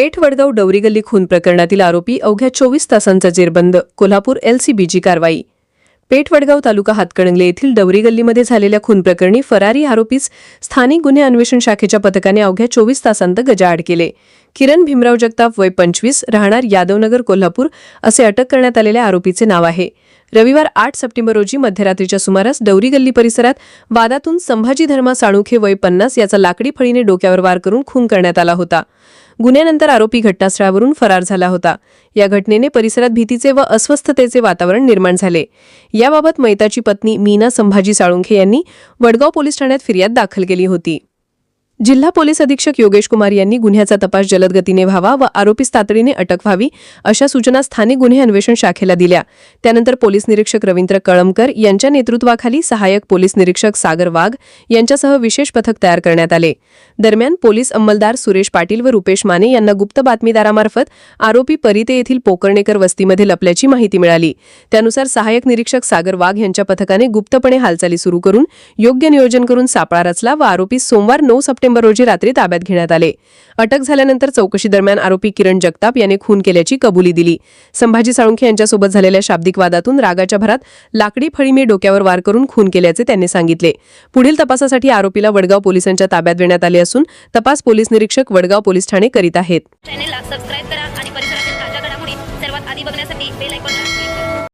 पेठ वडगाव डवरी गल्ली खून प्रकरणातील आरोपी अवघ्या चोवीस तासांचा जेरबंद कोल्हापूर एलसीबीची कारवाई. पेठ वडगाव तालुका हातकणंगले येथील डवरी गल्लीमध्ये झालेल्या खून प्रकरणी फरारी आरोपीस स्थानिक गुन्हे अन्वेषण शाखेच्या पथकाने अवघ्या चोवीस तासांत गजाआड केले. किरण भीमराव जगताप वय पंचवीस राहणार यादवनगर कोल्हापूर असे अटक करण्यात आलेल्या आरोपीचे नाव आहे. रविवार आठ सप्टेंबर रोजी मध्यरात्रीच्या सुमारास डवरी गल्ली परिसरात वादातून संभाजी धर्मा साळुखे वय पन्नास याचा लाकडी फळीने डोक्यावर वार करून खून करण्यात आला होता. गुन्ह्यानंतर आरोपी घटनास्थळावरून फरार झाला होता. या घटनेने परिसरात भीतीचे व अस्वस्थतेचे वातावरण निर्माण झाले. याबाबत मैताची पत्नी मीना संभाजी साळुंखे यांनी वडगाव पोलीस ठाण्यात फिर्याद दाखल केली होती. जिल्हा पोलीस अधीक्षक योगेश कुमार यांनी गुन्ह्याचा तपास जलद गतीने व्हावा व आरोपीस तातडीने अटक व्हावी अशा सूचना स्थानिक गुन्हे अन्वेषण शाखेला दिल्या. त्यानंतर पोलीस निरीक्षक रवींद्र कळमकर यांच्या नेतृत्वाखाली सहाय्यक पोलीस निरीक्षक सागर वाघ यांच्यासह विशेष पथक तयार करण्यात आले. दरम्यान पोलीस अंमलदार सुरेश पाटील व रुपेश माने यांना गुप्त बातमीदारामार्फत आरोपी परिते येथील पोकर्णेकर वस्तीमध्ये लपल्याची माहिती मिळाली. त्यानुसार सहाय्यक निरीक्षक सागर वाघ यांच्या पथकाने गुप्तपणे हालचाली सुरू करून योग्य नियोजन करून सापळा रचला व आरोपी सोमवार नऊ सप्टेंबर सप्टेंबर रोजी रात्री ताब्यात घेण्यात आले. अटक झाल्यानंतर चौकशी दरम्यान आरोपी किरण जगताप याने खून केल्याची कबुली दिली. संभाजी साळुंखे यांच्यासोबत झालेल्या शाब्दिक वादातून रागाच्या भरात लाकडी फळीमे डोक्यावर वार करून खून केल्याचे त्यांनी सांगितले. पुढील तपासासाठी आरोपीला वडगाव पोलिसांच्या ताब्यात देण्यात आले असून तपास पोलीस निरीक्षक वडगाव पोलीस ठाणे करीत आहेत. सर्वात आधी बघण्यासाठी